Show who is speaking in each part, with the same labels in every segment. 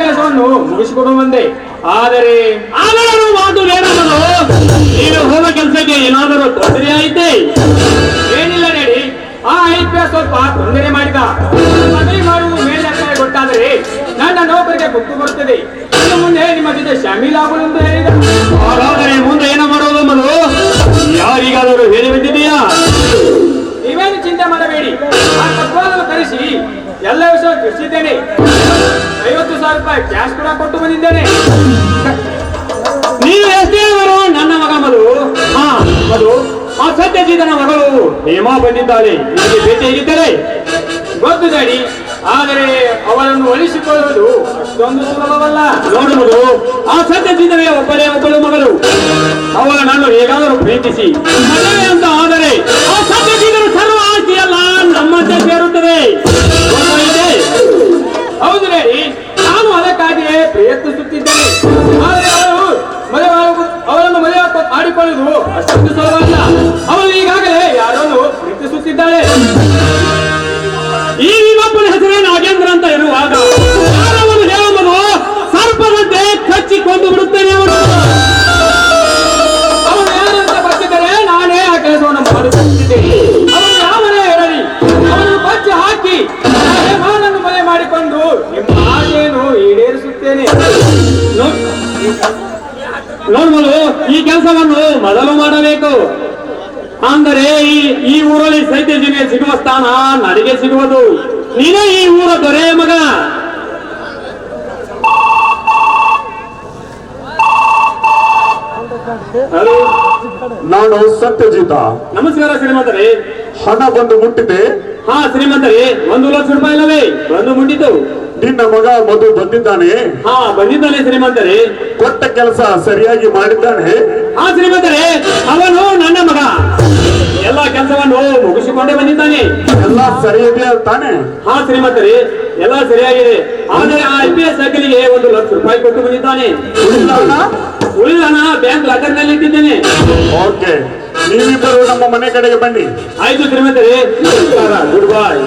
Speaker 1: ಕೆಲಸವನ್ನು ಮುಗಿಸಿಕೊಂಡು ಬಂದೆ ಆದರೆ ಆದರೂ ಮಾತು ಬೇಡವರು ನೀನು ಹೋದ ಕೆಲಸಕ್ಕೆ ಏನಾದರೂ ತೊಂದರೆ ಆಯಿತೆ ಏನಿಲ್ಲ ನೋಡಿ. ಆ ಐ ಸ್ವಲ್ಪ ತೊಂದರೆ ಮಾಡಿದ. ಮದುವೆ ಮಾಡುವುದು ಮೇಲಕ್ಕೆ ಗೊತ್ತಾದರೆ ನನ್ನ ನೌಕರಿಗೆ ಗೊತ್ತು ಬರುತ್ತದೆ. ಇನ್ನು ಮುಂದೆ ನಿಮ್ಮ ಜೊತೆ ಶಾಮೀಲಾಗುವುದು ಎಂದು ಹೇಳಿದ. ಮುಂದೆ ಏನು ಮಾಡೋದು ಮನು ಯಾರಿಗಾದರೂ ಹೇಳಿ ಬಂದಿದೆಯಾ ನೀವೇನು ಚಿಂತೆ ಮಾಡಬೇಡಿ. ಆ ತತ್ವಾದನ್ನು ಕರೆಸಿ ಎಲ್ಲ ವಿಷಯ ತಿಳಿಸಿದ್ದೇನೆ. ಬಂದಿದ್ದೇನೆ ನೀವು ಎಷ್ಟೇ ನನ್ನ ಮಗ ಮಧು ಹಾ ಮಧು ಆ ಸತ್ಯಜೀತನ ಮಗಳು ಹೇಮಾ ಬಂದಿದ್ದಾಳೆ. ನಿಮಗೆ ಭೇಟಿಯಾಗಿದ್ದರೆ ಗೊತ್ತು ಗಾಡಿ. ಆದರೆ ಅವರನ್ನು ಒಲಿಸಿಕೊಳ್ಳುವುದು ಅಷ್ಟೊಂದು ಸುಲಭವಲ್ಲ. ನೋಡುವುದು ಆ ಸತ್ಯಜಿತವೇ ಒಬ್ಬರೇ ಒಬ್ಬಳು ಮಗಳು. ಅವರ ನಾನು ಹೇಗಾದರೂ ಪ್ರೀತಿಸಿ. ಮದುವೆ ಅಂತ ಆದರೆ ಆ ಸತ್ಯಜಿತನ ಸರ್ವ ಆಸ್ತಿಯಲ್ಲ ನಮ್ಮಂತೆ ಸೇರುತ್ತದೆ? ಹೌದು ಡ್ಯಾಡಿ ಅದಕ್ಕಾಗಿಯೇ ಪ್ರಯತ್ನಿಸುತ್ತಿದ್ದೇನೆ. ಆದರೆ ಅವರು ಮದುವೆ ಅವರನ್ನು ಮದುವೆ ಮಾಡಿಕೊಳ್ಳುವುದು ಅಷ್ಟೊಂದು ಸುಲಭ ಅಲ್ಲ. ಅವಳು ಈಗಾಗಲೇ ಯಾರನ್ನು ಪ್ರೀತಿಸುತ್ತಿದ್ದಾಳೆ ಈ ನಿಮ್ಮಪ್ಪನ ಹೆಸರೇ ನಾಗೇಂದ್ರ ಅಂತ ಇರುವಾಗ ಯಾರವನು ಹೇಳುವುದು ಸರ್ಪದಂತೆ ಕಚ್ಚಿಕೊಂಡು ಬಿಡುತ್ತೇನೆ ಅವನು ಅವನು ಏನಂತ ಬರ್ತಿದ್ದರೆ ನಾನೇ ಆ ಕೆಲಸವನ್ನು ಮಾಡುತ್ತಿದ್ದೇನೆ ಅವನು ಯಾವನೇ ಹೇಳಲಿ, ಅವನು ಬಚ್ಚಿ ಹಾಕಿ ಮಾನನ್ನು ಮನೆ ಮಾಡಿಕೊಂಡು ನಿಮ್ಮ ಆಸೆಯನ್ನು ಈಡೇರಿಸುತ್ತೇನೆ. ನೋಡ್- ನೋಡ್ಬೋದು ಈ ಕೆಲಸವನ್ನು ಮೊದಲು ಮಾಡಬೇಕು. ಅಂದರೆ ಈ ಈ ಊರಲ್ಲಿ ಸೈತ್ಯಜಿಗೆ ಸಿಗುವ ಸ್ಥಾನ ನನಗೆ ಸಿಗುವುದು. ನೀನೇ ಈ ಊರ ದೊರೆ ಮಗ.
Speaker 2: ನಾನು ಸತ್ಯಜಿತ.
Speaker 1: ನಮಸ್ಕಾರ ಶ್ರೀಮಂತರೇ.
Speaker 2: ಹಣ ಬಂದು ಮುಟ್ಟಿದೆ.
Speaker 1: ಹಾ ಶ್ರೀಮಂತರೇ ಒಂದು ಲಕ್ಷ ರೂಪಾಯಿ ಇಲ್ಲವೇ? ಬಂದು ಮುಟ್ಟಿತು.
Speaker 2: ನಿನ್ನ ಮಗ ಮಧು ಬಂದಿದ್ದಾನೆ.
Speaker 1: ಹಾ ಬಂದಿದ್ದಾನೆ ಶ್ರೀಮಂತರೇ.
Speaker 2: ಕೊಟ್ಟ ಕೆಲಸ ಸರಿಯಾಗಿ ಮಾಡಿದ್ದಾನೆ.
Speaker 1: ಹಾ ಶ್ರೀಮಂತರೇ ಅವನು ನನ್ನ ಮಗ. ಎಲ್ಲಾ ಕೆಲಸವನ್ನು ಮುಗಿಸಿಕೊಂಡೇ ಬಂದಿದ್ದಾನೆ.
Speaker 2: ಎಲ್ಲಾ ಸರಿಯಿದೆ ತಾನೆ
Speaker 1: ಹಾ ಶ್ರೀಮಂತರೇ ಎಲ್ಲಾ ಸರಿಯಾಗಿದೆ. ಆದರೆ ಆ ಐ ಪಿ ಎಸ್ ಸೈಕಲ್ಗೆ ಒಂದು ಲಕ್ಷ ರೂಪಾಯಿ ಕೊಟ್ಟು ಬಂದಿದ್ದಾನೆ.
Speaker 2: ಉಳಿದ ಹಣ?
Speaker 1: ಬ್ಯಾಂಕ್ ಲಾಕರ್ನಲ್ಲಿ ಇಟ್ಟಿದ್ದೇನೆ.
Speaker 2: ಓಕೆ ನೀವಿಬ್ಬರು ನಮ್ಮ ಮನೆ ಕಡೆಗೆ ಬನ್ನಿ.
Speaker 1: ಆಯ್ತು ಶ್ರೀಮಂತರೇ ಗುಡ್ ಬಾಯ್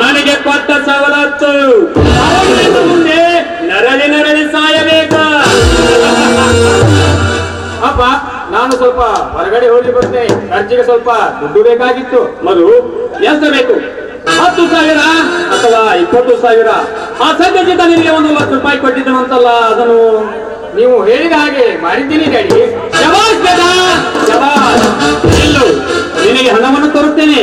Speaker 1: ನನಗೆ ಕೊಟ್ಟ ಸವಲತ್ತು. ಮುಂದೆ ನರಳಿ ನರಳಿ ಸಾಯಬೇಕ. ಅಪ್ಪ, ನಾನು ಸ್ವಲ್ಪ ಹೊರಗಡೆ ಹೋಗಿ ಬರ್ತೇನೆ. ಖರ್ಚಿಗೆ ಸ್ವಲ್ಪ ದುಡ್ಡು ಬೇಕಾಗಿತ್ತು. ಮಧು, ಎಷ್ಟು ಬೇಕು? ಹತ್ತು ಸಾವಿರ ಅಥವಾ ಇಪ್ಪತ್ತು ಸಾವಿರ? ಆ ಸದ್ಯಜಿತ ನಿಮಗೆ ಒಂದು ಲಕ್ಷ ರೂಪಾಯಿ ಕೊಟ್ಟಿದ್ದನಂತಲ್ಲ ಅದನ್ನು? ನೀವು ಹೇಳಿದ ಹಾಗೆ ಮಾಡಿದ್ದೀನಿ ಡ್ಯಾಡಿ ಶಬಾಸ್ ಶಬಾಷ್! ನಿಲ್ಲು ನಿನಗೆ ಹಣವನ್ನು ತರುತ್ತೇನೆ.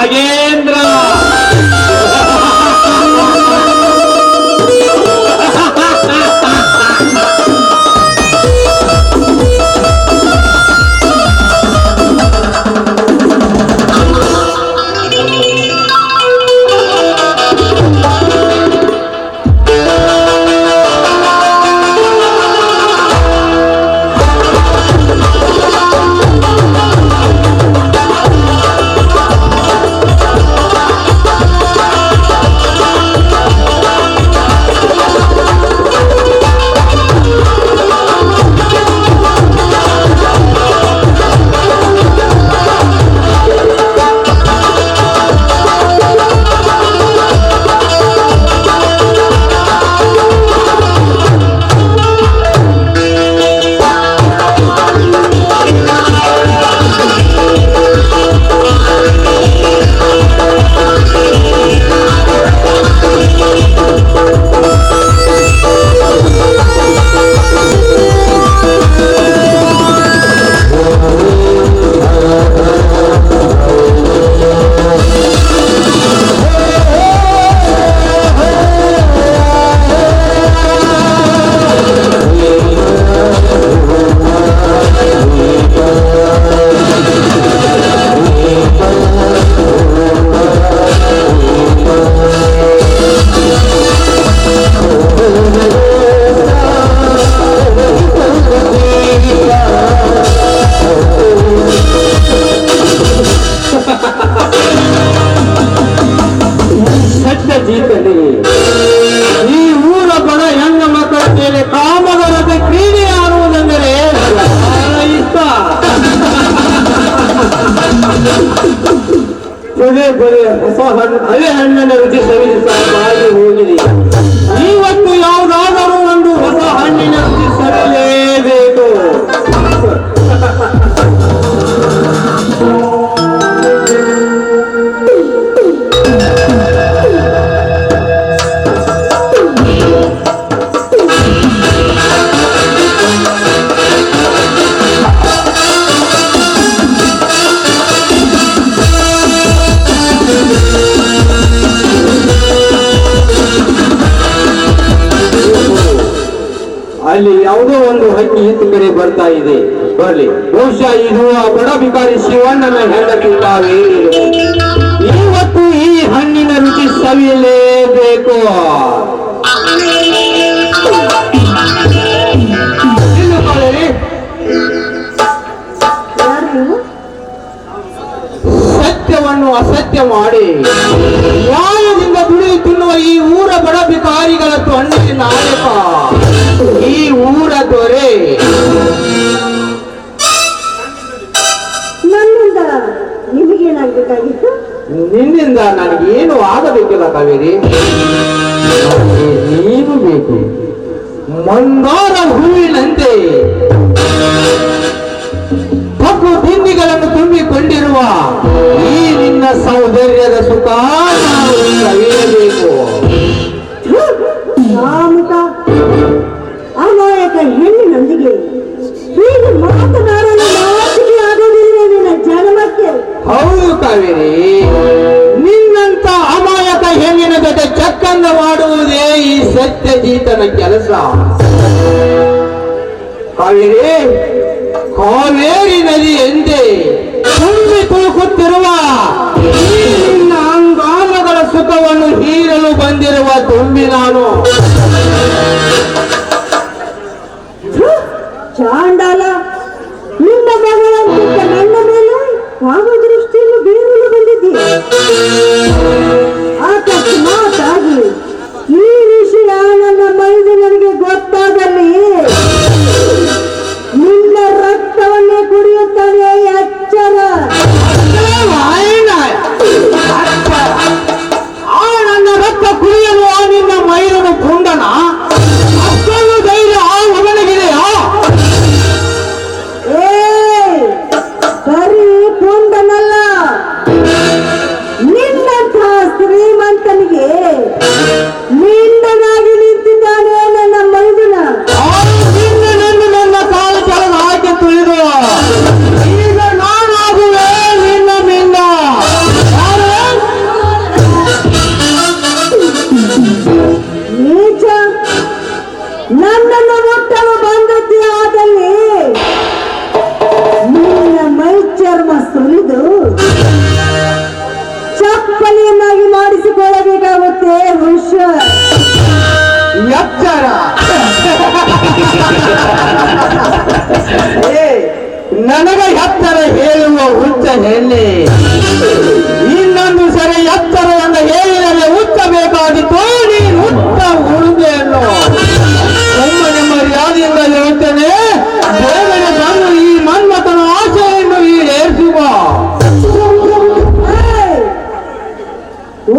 Speaker 3: ನಾಗೇಂದ್ರ ಪದೇ ಹೊಸ ಹಣ್ಣು ಅದೇ ಹಣ್ಣನ್ನು ರುಚಿ ಹೋಗಿದೆ ಇವತ್ತು ಯಾವುದಾದರೂ ಬರ್ತಾ ಇದೆ. ಬರ್ಲಿ. ಬಹುಶಃ ಇದು ಆ ಬಡ ಬಿಕಾರಿ ಶಿವಣ್ಣನ ಹೆಂಡತಿ ತಾವೇ ಇವತ್ತು ಈ ಹಣ್ಣಿನ ರುಚಿ ಸವಿಯಲೇಬೇಕು. ಸತ್ಯವನ್ನು ಅಸತ್ಯ ಮಾಡಿ. ನ್ಯಾಯದಿಂದ ದುಡಿದು ತಿನ್ನುವ ಈ ಊರ ಬಡ ಬಿಕಾರಿಗಳ ತೊಂದರೆ ನಾಯಕ. ಈ ಊರ ದೊರೆ.
Speaker 4: ನಿಮಗೇನಾಗಬೇಕಾಗಿತ್ತು?
Speaker 3: ನಿನ್ನಿಂದ ನನಗೇನು ಆಗಬೇಕಿಲ್ಲ ಕಾವೇರಿ? ನೀನು ಬೇಕು. ಮಂದಾರ ಹೂವಿನಂತೆ. ಕೆಲಸ ಕಾವೇರಿ? ಕಾವೇರಿ ನದಿ ಎಂದೇ. ತುಂಬಿ ತುಳುಕುತ್ತಿರುವ
Speaker 4: ಏ,
Speaker 3: ನನಗೆ ಎತ್ತರ ಹೇಳುವ ಹುಚ್ಚ ಹೇಳಿ ಇನ್ನೊಂದು ಸರಿ ಎತ್ತರ ಹೇಳಿದರೆ ಹುಚ್ಚ ನೀನು ಉತ್ತ ಉಳಿದೆಯನ್ನು ಒಮ್ಮನೆ ಮರ್ಯಾದೆಯಿಂದ ಹೇಳುತ್ತೇನೆ ದೇವರ ಬಂದು ಈ ಮನ್ಮತನ ಆಶೆಯನ್ನು ಈಡೇರಿಸುವ!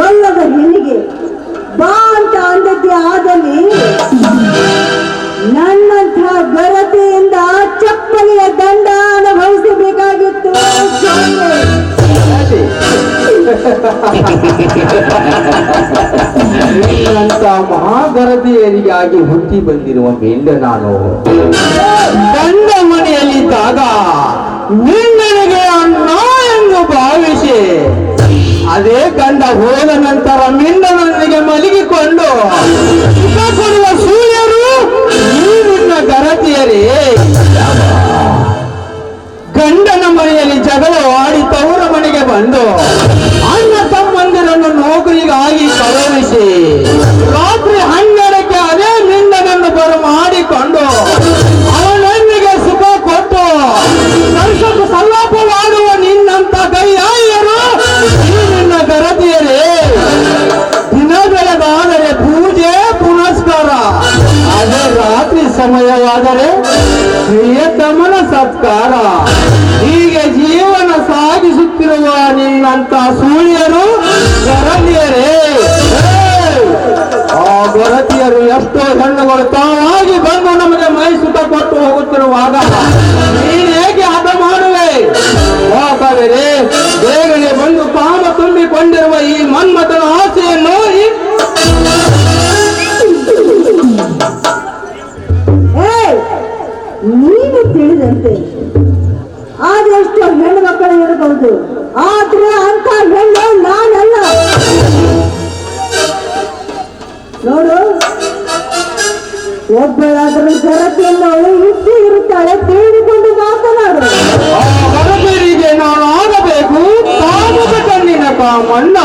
Speaker 4: ಒಲ್ಲದ ಹೆಣ್ಣಿಗೆ ಬಾ ಅಂತ ಅಂದದ್ದೇ ಆದಲ್ಲಿ ನನ್ನಂಥ
Speaker 3: ನಿನ್ನಂತ ಮಹಾಗರದಿಯರಿಗಾಗಿ ಹುಟ್ಟಿ ಬಂದಿರುವ ಬೆಂಡ ನಾನು. ಗಂಡ ಮನೆಯಲ್ಲಿದ್ದಾಗ ನಿನ್ನನಿಗೆ ಅಣ್ಣ ಎಂದು ಭಾವಿಸಿ, ಅದೇ ಗಂಡ ಹೋದ ನಂತರ ಮಿಂಡನೊಂದಿಗೆ ಮಲಗಿಕೊಂಡು ಕೊಡುವ ಸೂರ್ಯರು ಸಮಯವಾದರೆ ಪ್ರಿಯತಮನ ಸತ್ಕಾರ. ಹೀಗೆ ಜೀವನ ಸಾಗಿಸುತ್ತಿರುವ ನಿನ್ನಂತ ಸೂರ್ಯರು ಗರತಿಯರೇ ಆ ಗೊರತಿಯರು ಎಷ್ಟೋ ಹೆಣ್ಣುಗಳು ತಾವಾಗಿ ಬಂದು
Speaker 4: ತಿಳಿದಂತೆ ಎಷ್ಟು ಹೆಣ್ಣು ಮಕ್ಕಳು ಇರಬಹುದು ಆದ್ರೆ ಅಂತ ಹೆಣ್ಣು ನಾನಲ್ಲ. ನೋಡು, ಒಬ್ಬಳಾದರೂ ಅವಳು ಇದ್ದು ಇರುತ್ತಾಳೆ ತಿಳಿದುಕೊಂಡು ಮಾತನಾಡು.
Speaker 3: ಗರತಿಯರಿಗೆ ನಾನು ಆಗಬೇಕು ಕಾಮದ ಕಣ್ಣಿನ ಕಾಮಣ್ಣ